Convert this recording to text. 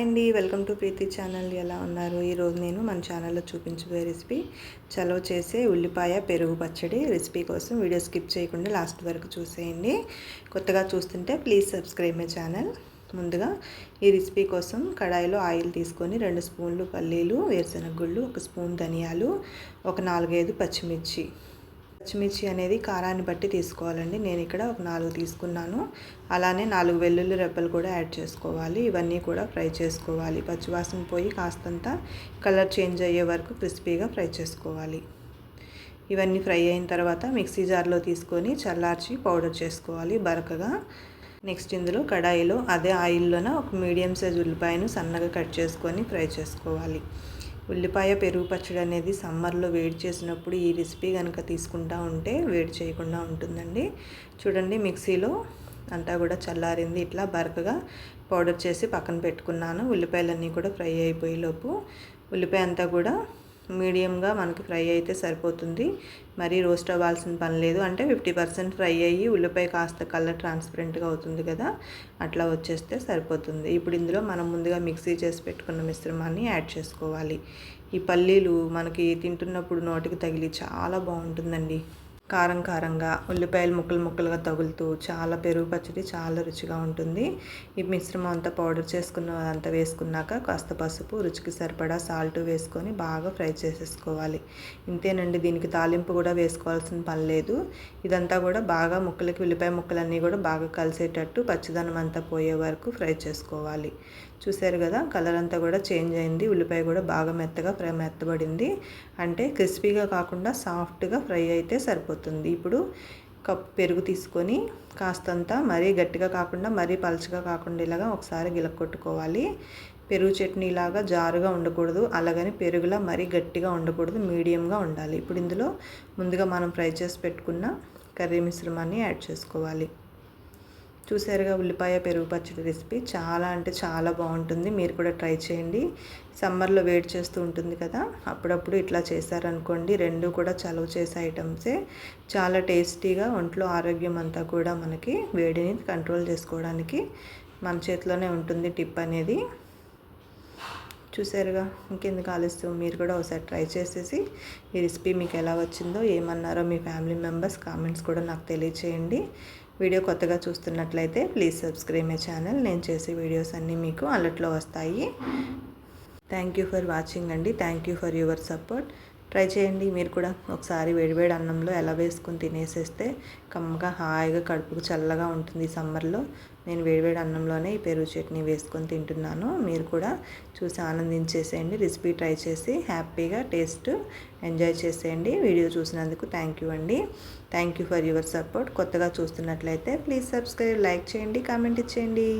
Hi అండి. Welcome to Preethi channel. ఎలా ఉన్నారు? ఈరోజు నేను మన ఛానల్లో చూపించబోయే రెసిపీ చలవ చేసే ఉల్లిపాయ పెరుగు పచ్చడి రెసిపీ కోసం వీడియో స్కిప్ చేయకుండా లాస్ట్ వరకు చూసేయండి. కొత్తగా చూస్తుంటే ప్లీజ్ సబ్స్క్రైబ్ మై ఛానల్. ముందుగా ఈ రెసిపీ కోసం కడాయిలో ఆయిల్ తీసుకొని రెండు స్పూన్లు పల్లీలు వేరుశనగ గుళ్ళు ఒక స్పూన్ ధనియాలు ఒక నాలుగైదు పచ్చిమిర్చి. పచ్చిమిర్చి అనేది కారాన్ని బట్టి తీసుకోవాలండి. నేను ఇక్కడ ఒక నాలుగు తీసుకున్నాను. అలానే నాలుగు వెల్లుల్లి రెబ్బలు కూడా యాడ్ చేసుకోవాలి. ఇవన్నీ కూడా ఫ్రై చేసుకోవాలి. పచ్చివాసన పోయి కాస్తంత కలర్ చేంజ్ అయ్యే వరకు క్రిస్పీగా ఫ్రై చేసుకోవాలి. ఇవన్నీ ఫ్రై అయిన తర్వాత మిక్సీ జార్లో తీసుకొని చల్లార్చి పౌడర్ చేసుకోవాలి బరకగా. నెక్స్ట్ ఇందులో కడాయిలో అదే ఆయిల్లోన ఒక మీడియం సైజ్ ఉల్లిపాయను సన్నగా కట్ చేసుకొని ఫ్రై చేసుకోవాలి. ఉల్లిపాయ పెరుగు పచ్చడి అనేది సమ్మర్లో వేడి చేసినప్పుడు ఈ రెసిపీ కనుక తీసుకుంటా ఉంటే వేడి చేయకుండా ఉంటుందండి. చూడండి మిక్సీలో అంతా కూడా చల్లారింది. ఇట్లా బరకగా పౌడర్ చేసి పక్కన పెట్టుకున్నాను. ఉల్లిపాయలన్నీ కూడా ఫ్రై అయిపోయేలోపు ఉల్లిపాయ అంతా కూడా మీడియంగా మనకి ఫ్రై అయితే సరిపోతుంది. మరీ రోస్ట్ అవ్వాల్సిన పని లేదు. అంటే ఫిఫ్టీ పర్సెంట్ ఫ్రై అయ్యి ఉల్లిపాయ కాస్త కలర్ ట్రాన్స్పరెంట్గా అవుతుంది కదా అట్లా వచ్చేస్తే సరిపోతుంది. ఇప్పుడు ఇందులో మనం ముందుగా మిక్సీ చేసి పెట్టుకున్న మిశ్రమాన్ని యాడ్ చేసుకోవాలి. ఈ పల్లీలు మనకి తింటున్నప్పుడు నోటికి తగిలి చాలా బాగుంటుందండి. కారం కారంగా ఉల్లిపాయలు ముక్కలు ముక్కలుగా తగులుతూ చాలా పెరుగు పచ్చడి చాలా రుచిగా ఉంటుంది. ఈ మిశ్రమం అంతా పౌడర్ చేసుకున్న అంతా వేసుకున్నాక కాస్త పసుపు రుచికి సరిపడా సాల్ట్ వేసుకొని బాగా ఫ్రై చేసేసుకోవాలి. ఇంతేనండి దీనికి తాలింపు కూడా వేసుకోవాల్సిన పని లేదు. ఇదంతా కూడా బాగా ముక్కలకి ఉల్లిపాయ ముక్కలన్నీ కూడా బాగా కలిసేటట్టు పచ్చదనం అంతా పోయే వరకు ఫ్రై చేసుకోవాలి. చూశారు కదా కలర్ అంతా కూడా చేంజ్ అయింది. ఉల్లిపాయ కూడా బాగా మెత్తగా ఫ్రై మెత్తబడింది. అంటే క్రిస్పీగా కాకుండా సాఫ్ట్గా ఫ్రై అయితే సరిపోతుంది. ఇప్పుడు కప్ పెరుగు తీసుకొని కాస్తంత మరీ గట్టిగా కాకుండా మరీ పలచగా కాకుండా ఇలాగా ఒకసారి గిలకొట్టుకోవాలి పెరుగు చట్నీ లాగా జారుగా ఉండకూడదు. అలాగని పెరుగులా మరీ గట్టిగా ఉండకూడదు. మీడియంగా ఉండాలి. ఇప్పుడు ఇందులో ముందుగా మనం ఫ్రై చేసి పెట్టుకున్న కర్రీ మిశ్రమాన్ని యాడ్ చేసుకోవాలి. చూసారుగా ఉల్లిపాయ పెరుగు పచ్చడి రెసిపీ. చాలా అంటే చాలా బాగుంటుంది. మీరు కూడా ట్రై చేయండి. సమ్మర్లో వేడి చేస్తూ ఉంటుంది కదా. అప్పుడప్పుడు ఇట్లా చేశారనుకోండి. రెండు కూడా చలవ చేసే ఐటమ్సే. చాలా టేస్టీగా ఒంట్లో ఆరోగ్యం అంతా కూడా మనకి వేడిని కంట్రోల్ చేసుకోవడానికి మన చేతిలోనే ఉంటుంది టిప్ అనేది. చూసారుగా ఇంకెందుకు ఆలస్యం? మీరు కూడా ఒకసారి ట్రై చేసేసి ఈ రెసిపీ మీకు ఎలా వచ్చిందో ఏమన్నారో మీ ఫ్యామిలీ మెంబర్స్ కామెంట్స్ కూడా నాకు తెలియచేయండి. వీడియో కొత్తగా చూస్తున్నట్లయితే ప్లీజ్ సబ్స్క్రైబ్ మై ఛానల్. నేను చేసే వీడియోస్ అన్నీ మీకు అలర్ట్లో వస్తాయి. థ్యాంక్ యూ ఫర్ వాచింగ్ అండి. Thank you for your support. Try చేయండి. మీరు కూడా ఒకసారి వేడివేడి అన్నంలో ఎలా వేసుకొని తినేసేస్తే కమ్మగా హాయిగా కడుపుకు చల్లగా ఉంటుంది సమ్మర్లో. నేను వేడివేడి అన్నంలోనే ఈ పెరుగు చట్నీ వేసుకొని తింటున్నాను. మీరు కూడా చూసి ఆనందించేసేయండి. రెసిపీ ట్రై చేసి హ్యాపీగా టేస్ట్ ఎంజాయ్ చేసేయండి. వీడియో చూసినందుకు థ్యాంక్ యూ అండి. Thank you for your support. కొత్తగా చూస్తున్నట్లయితే ప్లీజ్ సబ్స్క్రైబ్ లైక్ చేయండి కామెంట్ ఇచ్చేయండి.